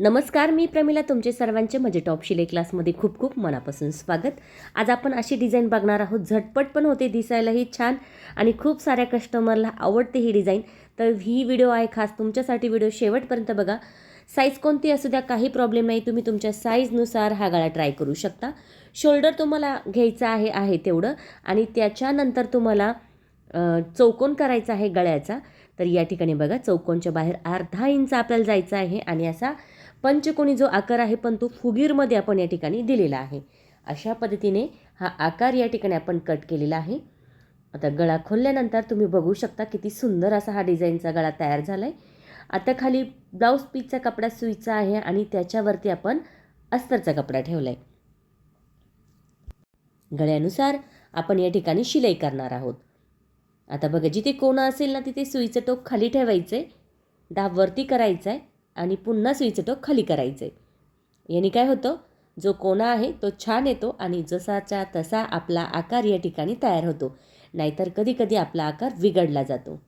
नमस्कार मी प्रमिला तुमचे सर्वांचे म्हणजे टॉप शिले क्लासमध्ये खूप खूप मनापासून स्वागत. आज आपण अशी डिझाईन बघणार आहोत. झटपट पण होते दिसायलाही छान आणि खूप साऱ्या कस्टमरला आवडते ही डिझाईन. तर ही व्हिडिओ आहे खास तुमच्यासाठी. व्हिडिओ शेवटपर्यंत बघा. साईज कोणती असू द्या काही प्रॉब्लेम नाही. तुम्ही तुमच्या साईजनुसार हा गळा ट्राय करू शकता. शोल्डर तुम्हाला घ्यायचा आहे आहे तेवढं. आणि त्याच्यानंतर तुम्हाला चौकोन करायचा आहे गळ्याचा. तर या ठिकाणी बघा चौकोनच्या बाहेर अर्धा इंच आपल्याला जायचं आहे. आणि असा पंचकोणी जो आकार आहे पण तो फुगीरमध्ये आपण या ठिकाणी दिलेला आहे. अशा पद्धतीने हा आकार या ठिकाणी आपण कट केलेला आहे. आता गळा खोलल्यानंतर तुम्ही बघू शकता किती सुंदर असा हा डिझाईनचा गळा तयार झाला आहे आता खाली ब्लाऊज पीसचा कपडा सुईचा आहे आणि त्याच्यावरती आपण अस्तरचा कपडा ठेवला आहे गळ्यानुसार आपण या ठिकाणी शिलाई करणार आहोत. आता बघा जिथे कोणं असेल ना तिथे सुईचं टोक खाली ठेवायचं आहे दाब वरती करायचा आहे आणि पुन्हा सुईचं टोक खाली करायचं. आहे याने काय होतं? जो कोणा आहे तो छान येतो आणि जसाच्या तसा आपला आकार या ठिकाणी तयार होतो. नाहीतर कधीकधी आपला आकार बिघडला जातो.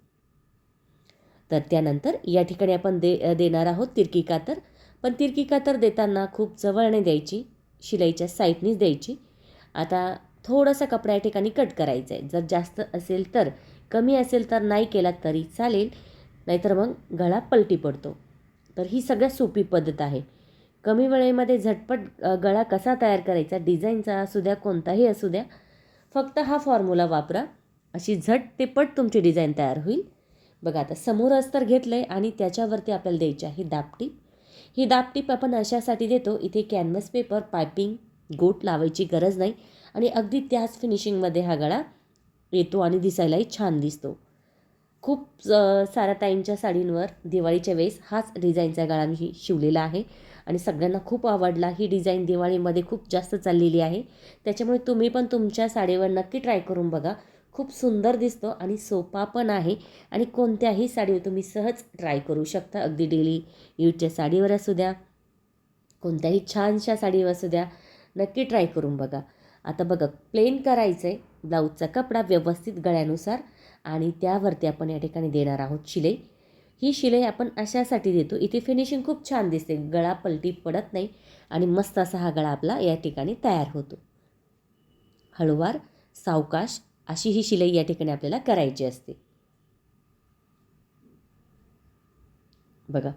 तर त्यानंतर या ठिकाणी आपण दे देणार आहोत तिरकी कातर पण तिरकी कातर देताना खूप जवळने द्यायची शिलाईच्या साईडनीच द्यायची. आता थोडासा कपडा या ठिकाणी कट करायचा आहे. जर जास्त असेल तर कमी असेल तर नाही केला तरी चालेल. नाहीतर मग गळा पलटी पडतो. तर ही सगळ्यात सोपी पद्धत आहे. कमी वेळेमध्ये झटपट गळा कसा तयार करायचा डिझाईनचा असू द्या कोणताही असू द्या फक्त हा फॉर्म्युला वापरा. अशी झट ते पट तुमची डिझाईन तयार होईल. बघा आता समोर अस्तर घेतलं आहे आणि त्याच्यावरती आपल्याला द्यायची आहे दापटीप ही दापटीप आपण अशासाठी देतो इथे कॅनव्हस पेपर पायपिंग गोट लावायची गरज नाही. आणि अगदी त्याच फिनिशिंगमध्ये हा गळा येतो आणि दिसायलाही छान दिसतो. खूप साऱ्या ताईंच्या साडींवर दिवाळीच्या वेळेस हाच डिझाईनचा गळा मी शिवलेला आहे. आणि सगळ्यांना खूप आवडला. ही डिझाईन दिवाळीमध्ये खूप जास्त चाललेली आहे. त्याच्यामुळे तुम्ही पण तुमच्या साडीवर नक्की ट्राय करून बघा. खूप सुंदर दिसतो आणि सोपा पण आहे. आणि कोणत्याही साडीवर तुम्ही सहज ट्राय करू शकता. अगदी डेली यूजच्या साडीवर असू द्या कोणत्याही छानशा साडीवर असू द्या नक्की ट्राय करून बघा. आता बघा प्लेन करायचं आहे ब्लाऊजचा कपडा व्यवस्थित गळ्यानुसार आणि त्यावरती आपण या ठिकाणी देणार आहोत शिलाई. ही शिलाई आपण अशासाठी देतो इथे फिनिशिंग खूप छान दिसते गळा पलटी पडत नाही आणि मस्त असा हा गळा आपला या ठिकाणी तयार होतो. हळूवार सावकाश अशी ही शिलाई या ठिकाणी आपल्याला करायची असते. बघा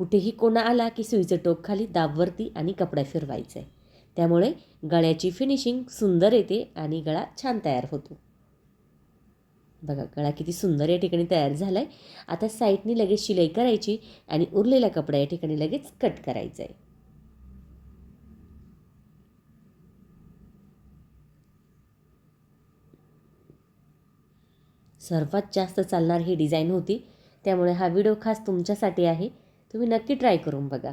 कुठेही कोणा आला की सुईचं टोक खाली दाबवरती आणि कपडा फिरवायचा आहे त्यामुळे गळ्याची फिनिशिंग सुंदर येते आणि गळा छान तयार होतो. बघा गळा किती सुंदर या ठिकाणी तयार झाला आहे आता साईडनी लगेच शिलाई करायची आणि उरलेला कपडा या ठिकाणी लगेच कट करायचा आहे सर्वात जास्त चालणार ही डिझाईन होती त्यामुळे हा व्हिडिओ खास तुमच्यासाठी आहे. तुम्ही नक्की ट्राय करून बघा.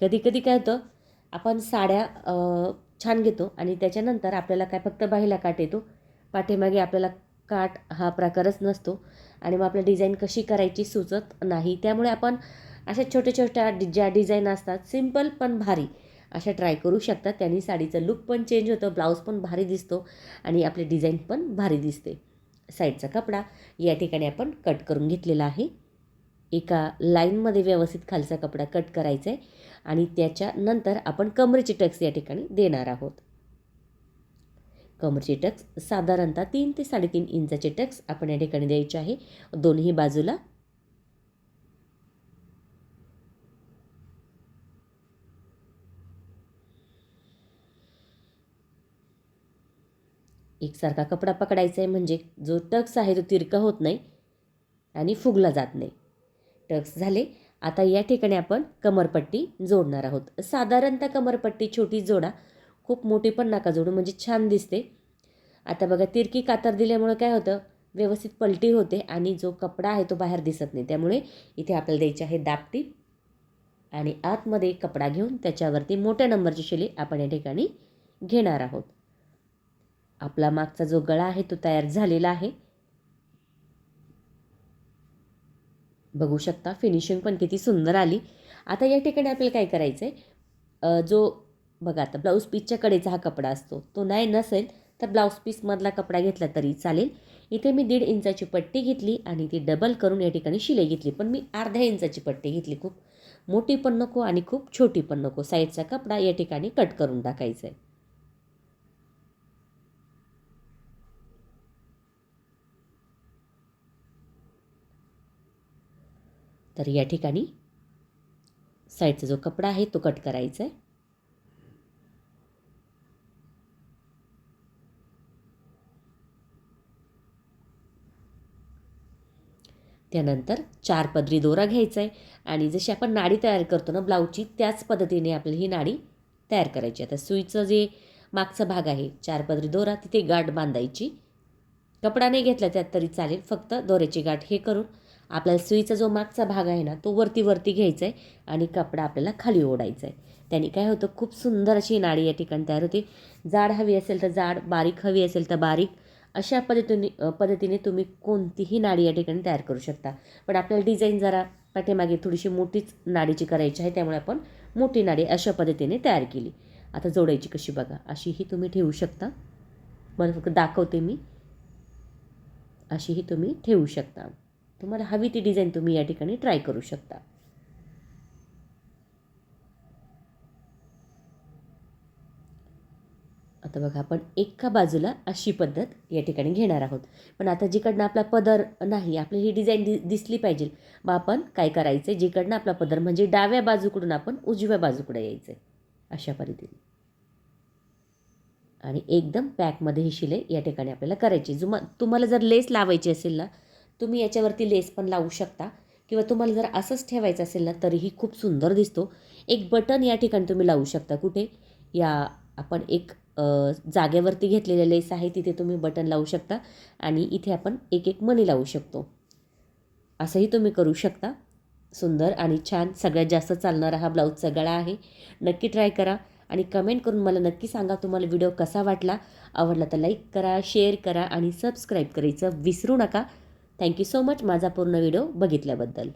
कधी कधी काय होतं आपण साड्या छान घेतो आणि त्याच्यानंतर आपल्याला काय फक्त बाहीला काट येतो. पाठीमागे आपल्याला काट हा प्रकारच नसतो आणि मग आपल्या डिझाईन कशी करायची सुचत नाही. त्यामुळे आपण अशा छोट्या छोट्या डि ज्या डिझाईन असतात सिंपल पण भारी अशा ट्राय करू शकतात. त्यांनी साडीचं लुक पण चेंज होतं ब्लाऊज पण भारी दिसतो आणि आपली डिझाईन पण भारी दिसते. साईडचा कपडा या ठिकाणी आपण कट करून घेतलेला आहे. एका लाईनमध्ये व्यवस्थित खालचा कपडा कट करायचा आहे आणि त्याच्यानंतर आपण कमरेचे टक्स या ठिकाणी देणार आहोत. कमरचे टक्स साधारणतः तीन ते साडेतीन इंचाचे टक्स आपण या ठिकाणी द्यायचे आहे. दोन्ही बाजूला एकसारखा कपडा पकडायचा आहे म्हणजे जो टक्स आहे तो तिरका होत नाही आणि फुगला जात नाही. टक्स झाले आता या ठिकाणी आपण कमरपट्टी जोडणार आहोत. साधारणतः कमरपट्टी छोटी जोडा. खूप मोठी पण नका जोडू म्हणजे छान दिसते. आता बघा तिरकी कातर दिल्यामुळं काय होतं? व्यवस्थित पलटी होते आणि जो कपडा आहे तो बाहेर दिसत नाही. त्यामुळे इथे आपल्याला द्यायची आहे दापटी आणि आतमध्ये कपडा घेऊन त्याच्यावरती मोठ्या नंबरची शिली आपण या ठिकाणी घेणार आहोत. आपला मागचा जो गळा आहे तो तयार झालेला आहे. बघू शकता. फिनिशिंग पण किती सुंदर आली. आता या ठिकाणी आपल्याला काय करायचं आहे जो बघा आता ब्लाऊज पीसच्या कडेचा हा कपडा असतो. तो नाही नसेल तर ब्लाऊज पीसमधला कपडा घेतला तरी चालेल. इथे मी दीड इंचाची पट्टी घेतली आणि ती डबल करून या ठिकाणी शिलाई घेतली. पण मी अर्ध्या इंचाची पट्टी घेतली खूप. मोठी पण नको आणि खूप छोटी पण नको. साईडचा कपडा या ठिकाणी कट करून टाकायचा आहे तर या ठिकाणी साईडचा जो कपडा आहे तो कट करायचा आहे. त्यानंतर चार पदरी दोरा घ्यायचा आहे. आणि जशी आपण नाडी तयार करतो ना ब्लाऊजची त्याच पद्धतीने आपल्याला ही नाडी तयार करायची आता सुईचं जे मागचा भाग आहे चार पदरी दोरा तिथे गाठ बांधायची. कपडा नाही घेतला त्यात तरी चालेल. फक्त दोऱ्याची गाठ हे करून आपल्याला सुईचा जो मागचा भाग आहे ना तो वरती वरती घ्यायचा आहे आणि कपडा आपल्याला खाली ओढायचा आहे त्याने काय होतं खूप सुंदर अशी नाडी या ठिकाणी तयार होते. जाड हवी असेल तर जाड बारीक हवी असेल तर बारीक. अशा पद्धतीने पद्धतीने तुम्ही कोणतीही नाडी या ठिकाणी तयार करू शकता. पण आपल्याला डिझाईन जरा पाठीमागे थोडीशी मोठीच नाडीची करायची आहे त्यामुळे आपण मोठी नाडी अशा पद्धतीने तयार केली. आता जोडायची कशी बघा अशीही तुम्ही ठेवू शकता. मला फक्त दाखवते मी. अशीही तुम्ही ठेवू शकता. तुम्हाला हवी ती डिझाईन तुम्ही या ठिकाणी ट्राय करू शकता. आता बघा आपण एका बाजूला अशी पद्धत या ठिकाणी घेणार आहोत. पण आता जिकडनं आपला पदर नाही आपली ही डिझाईन दि दिसली पाहिजे मग आपण काय करायचं आहे जिकडनं आपला पदर म्हणजे डाव्या बाजूकडून आपण उजव्या बाजूकडे यायचं आहे अशा पद्धतीने. आणि एकदम पॅकमध्ये ही शिलाई या ठिकाणी आपल्याला करायची जुमा तुम्हाला जर लेस लावायची असेल ना तुम्ही याच्यावरती लेस पण लावू शकता. किंवा तुम्हाला जर असंच ठेवायचं असेल ना तरीही खूप सुंदर दिसतो. एक बटन या ठिकाणी तुम्ही लावू शकता कुठे? या आपण एक जागेवरती घेतलेले लेस आहे तिथे तुम्ही बटन लावू शकता. आणि इथे आपण एक एक मणी लावू शकतो. असंही तुम्ही करू शकता. सुंदर आणि छान सगळ्यात जास्त चालणारा हा ब्लाऊजचा गळा आहे. नक्की ट्राय करा. आणि कमेंट करून मला नक्की सांगा तुम्हाला व्हिडिओ कसा वाटला. आवडला तर लाईक करा शेअर करा आणि सबस्क्राईब करायचं विसरू नका. थँक्यू सो मच माझा पूर्ण व्हिडिओ बघितल्याबद्दल.